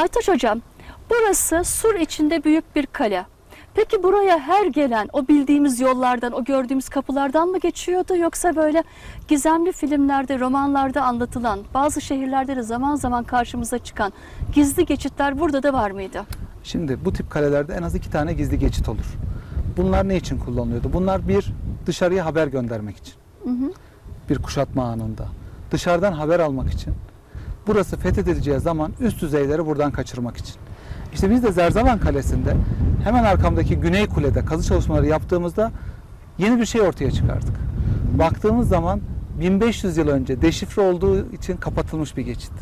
Aytaç Hocam, burası sur içinde büyük bir kale. Peki buraya her gelen o bildiğimiz yollardan, o gördüğümüz kapılardan mı geçiyordu yoksa böyle gizemli filmlerde, romanlarda anlatılan, bazı şehirlerde de zaman zaman karşımıza çıkan gizli geçitler burada da var mıydı? Şimdi bu tip kalelerde en az iki tane gizli geçit olur. Bunlar ne için kullanılıyordu? Bunlar bir dışarıya haber göndermek için. Bir kuşatma anında. Dışarıdan haber almak için. Burası fethedileceği zaman üst düzeyleri buradan kaçırmak için. İşte biz de Zerzavan Kalesi'nde hemen arkamdaki Güney Kule'de kazı çalışmaları yaptığımızda yeni bir şey ortaya çıkardık. Baktığımız zaman 1500 yıl önce deşifre olduğu için kapatılmış bir geçit.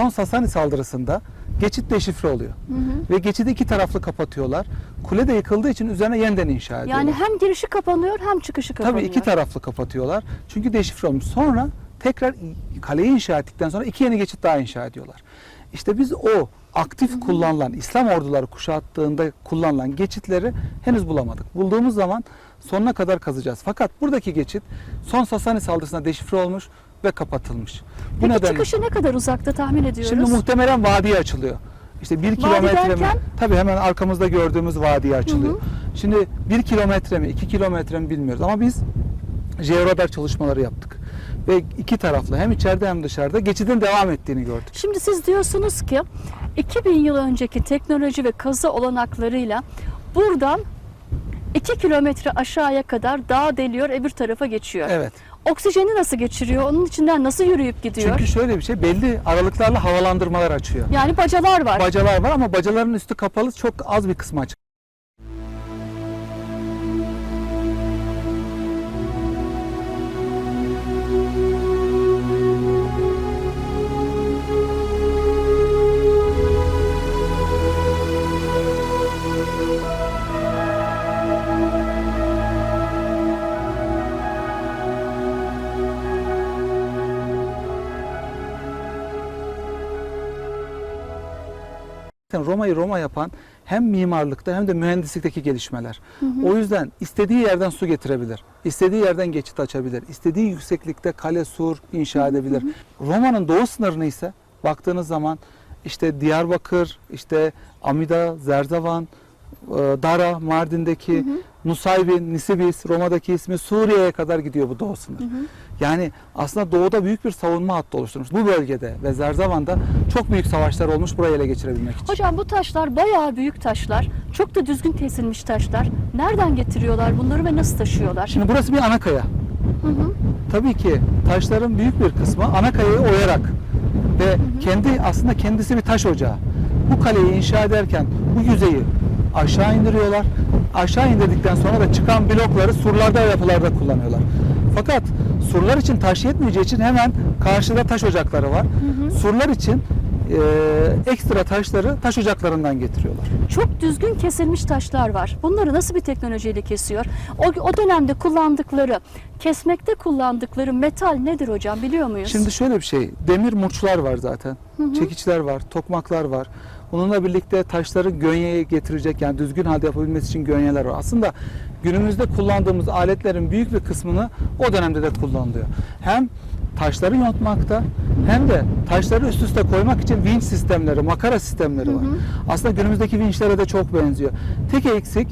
Son Sasani saldırısında geçit deşifre oluyor. Ve geçidi iki taraflı kapatıyorlar. Kule de yıkıldığı için üzerine yeniden inşa ediyorlar. Yani hem girişi kapanıyor hem çıkışı kapanıyor. Tabii iki taraflı kapatıyorlar. Çünkü deşifre olmuş. Sonra tekrar kaleyi inşa ettikten sonra iki yeni geçit daha inşa ediyorlar. İşte biz o aktif kullanılan, İslam orduları kuşattığında kullanılan geçitleri henüz bulamadık. Bulduğumuz zaman sonuna kadar kazacağız. Fakat buradaki geçit son Sasani saldırısında deşifre olmuş ve kapatılmış. Bu Peki nedenle çıkışı ne kadar uzakta tahmin ediyoruz? şimdi muhtemelen vadiye açılıyor. İşte bir kilometre mi? derken? Tabii hemen arkamızda gördüğümüz vadiye açılıyor. Şimdi bir kilometre mi, iki kilometre mi bilmiyoruz ama biz jeoradar çalışmaları yaptık. Ve iki taraflı hem içeride hem dışarıda geçidin devam ettiğini gördük. Şimdi siz diyorsunuz ki 2000 yıl önceki teknoloji ve kazı olanaklarıyla buradan 2 kilometre aşağıya kadar dağ deliyor, öbür tarafa geçiyor. Evet. Oksijeni nasıl geçiriyor? Onun içinden nasıl yürüyüp gidiyor? Çünkü şöyle bir şey belli aralıklarla havalandırmalar açıyor. Yani bacalar var. Bacalar var ama bacaların üstü kapalı çok az bir kısmı açık. Roma'yı Roma yapan hem mimarlıkta hem de mühendislikteki gelişmeler. O yüzden istediği yerden su getirebilir. istediği yerden geçit açabilir. istediği yükseklikte kale, sur inşa edebilir. Roma'nın doğu sınırını ise baktığınız zaman işte Diyarbakır, işte Amida, Zerzavan, e, Dara, Mardin'deki Nusaybin, Nisibis, Roma'daki ismi Suriye'ye kadar gidiyor bu doğu sınır. Yani aslında doğuda büyük bir savunma hattı oluşturmuş. Bu bölgede ve Zerzavan'da çok büyük savaşlar olmuş burayı ele geçirebilmek için. Hocam bu taşlar bayağı büyük taşlar. Çok da düzgün kesilmiş taşlar. Nereden getiriyorlar bunları ve nasıl taşıyorlar? Şimdi burası bir ana kaya. Hı hı. Tabii ki taşların büyük bir kısmı ana kayayı oyarak ve kendi aslında kendisi bir taş ocağı. Bu kaleyi inşa ederken bu yüzeyi aşağı indiriyorlar. Aşağı indirdikten sonra da çıkan blokları surlarda ve yapılarda kullanıyorlar. Fakat surlar için taş yetmeyeceği için hemen karşıda taş ocakları var. Surlar için e, ekstra taşları taş ocaklarından getiriyorlar. Çok düzgün kesilmiş taşlar var. Bunları nasıl bir teknolojiyle kesiyor? O, o dönemde kullandıkları, kesmekte kullandıkları metal nedir hocam biliyor muyuz? Şimdi şöyle bir şey, demir murçlar var zaten, çekiçler var, tokmaklar var. Bununla birlikte taşları gönyeye getirecek yani düzgün halde yapabilmesi için gönyeler var. Aslında günümüzde kullandığımız aletlerin büyük bir kısmını o dönemde de kullanılıyor. Hem taşları yontmakta hem de taşları üst üste koymak için vinç sistemleri, makara sistemleri var. Aslında günümüzdeki vinçlere de çok benziyor. Tek eksik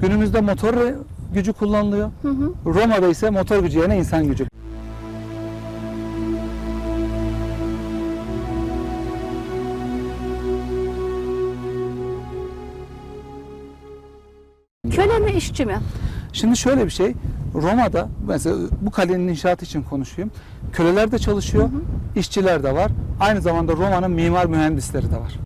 günümüzde motor gücü kullanılıyor. Roma'da ise motor gücü yerine insan gücü. Mi işçi mi? Şimdi şöyle bir şey, Roma'da mesela bu kalenin inşaatı için konuşayım. Köleler de çalışıyor, işçiler de var. Aynı zamanda Roma'nın mimar mühendisleri de var.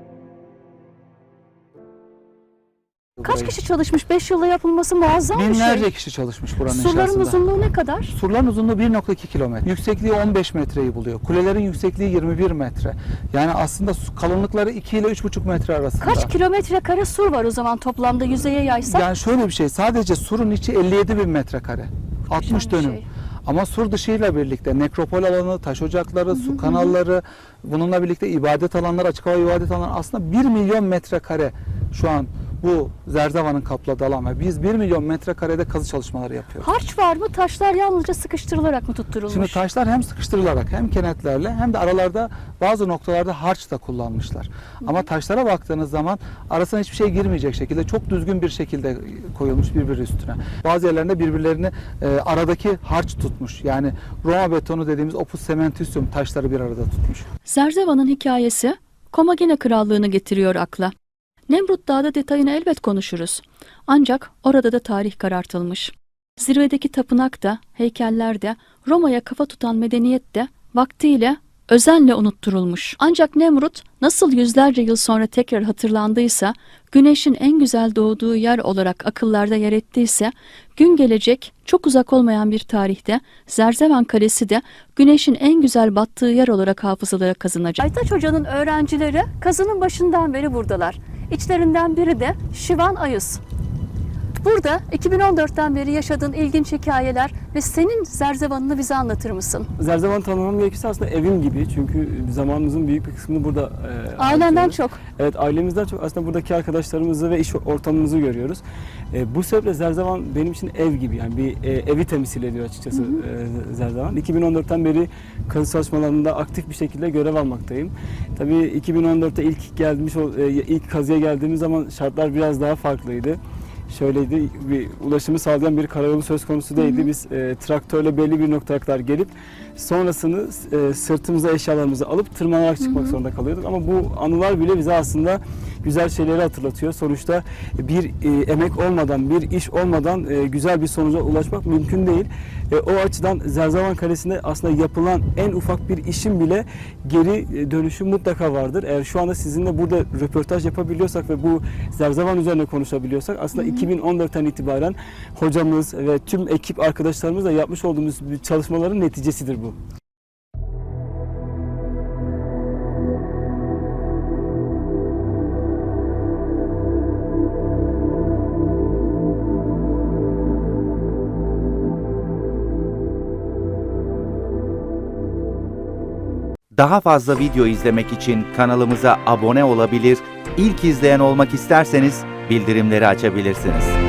Kaç kişi çalışmış? 5 yılda yapılması muazzam bir Binlerce şey. kişi çalışmış buranın Surların inşasında. uzunluğu ne kadar? Surların uzunluğu 1.2 kilometre. Yüksekliği 15 metreyi buluyor. Kulelerin yüksekliği 21 metre. Yani aslında kalınlıkları 2 ile 3.5 metre arasında. Kaç kilometre kare sur var o zaman toplamda yüzeye yaysak? Yani şöyle bir şey. Sadece surun içi 57 bin metrekare. 60 bir dönüm. şey. Ama sur dışıyla birlikte nekropol alanı, taş ocakları, su kanalları, bununla birlikte ibadet alanları, açık hava ibadet alanları aslında 1 milyon metrekare şu an bu Zerzevan'ın kapladığı alan ve biz 1 milyon metrekarede kazı çalışmaları yapıyoruz. Harç var mı? Taşlar yalnızca sıkıştırılarak mı tutturulmuş? Şimdi taşlar hem sıkıştırılarak hem kenetlerle hem de aralarda bazı noktalarda harç da kullanmışlar. Ama taşlara baktığınız zaman arasına hiçbir şey girmeyecek şekilde çok düzgün bir şekilde koyulmuş birbiri üstüne. Bazı yerlerinde birbirlerini e, aradaki harç tutmuş. Yani Roma betonu dediğimiz opus cementitium taşları bir arada tutmuş. Zerzeva'nın hikayesi Komagene Krallığını getiriyor akla. Nemrut Dağı'da detayını elbet konuşuruz. Ancak orada da tarih karartılmış. Zirvedeki tapınak da, heykeller de, Roma'ya kafa tutan medeniyet de vaktiyle özenle unutturulmuş. Ancak Nemrut nasıl yüzlerce yıl sonra tekrar hatırlandıysa, güneşin en güzel doğduğu yer olarak akıllarda yer ettiyse, gün gelecek çok uzak olmayan bir tarihte Zerzevan Kalesi de güneşin en güzel battığı yer olarak hafızalara kazınacak. Aytaç Hoca'nın öğrencileri kazının başından beri buradalar. İçlerinden biri de Şivan Ayız. Burada 2014'ten beri yaşadığın ilginç hikayeler ve senin Zerzevan'ını bize anlatır mısın? Zerzevan tanımam gerekirse aslında evim gibi. Çünkü zamanımızın büyük bir kısmını burada e, Ailenden çok. Evet ailemizden çok aslında buradaki arkadaşlarımızı ve iş ortamımızı görüyoruz. E, bu sebeple Zerzevan benim için ev gibi yani bir e, evi temsil ediyor açıkçası e, Zerzevan. 2014'ten beri kazı çalışmalarında aktif bir şekilde görev almaktayım. Tabii 2014'te ilk gelmiş e, ilk kazıya geldiğimiz zaman şartlar biraz daha farklıydı. Şöyleydi, bir ulaşımı sağlayan bir karayolu söz konusu değildi. Biz e, traktörle belli bir noktaya kadar gelip sonrasını e, sırtımıza eşyalarımızı alıp tırmanarak çıkmak zorunda kalıyorduk. Ama bu anılar bile bize aslında güzel şeyleri hatırlatıyor. Sonuçta bir e, emek olmadan, bir iş olmadan e, güzel bir sonuca ulaşmak mümkün değil. E, o açıdan Zerzavan Kalesi'nde aslında yapılan en ufak bir işin bile geri e, dönüşü mutlaka vardır. Eğer şu anda sizinle burada röportaj yapabiliyorsak ve bu Zerzavan üzerine konuşabiliyorsak aslında 2014'ten itibaren hocamız ve tüm ekip arkadaşlarımızla yapmış olduğumuz çalışmaların neticesidir bu. Daha fazla video izlemek için kanalımıza abone olabilir, ilk izleyen olmak isterseniz bildirimleri açabilirsiniz.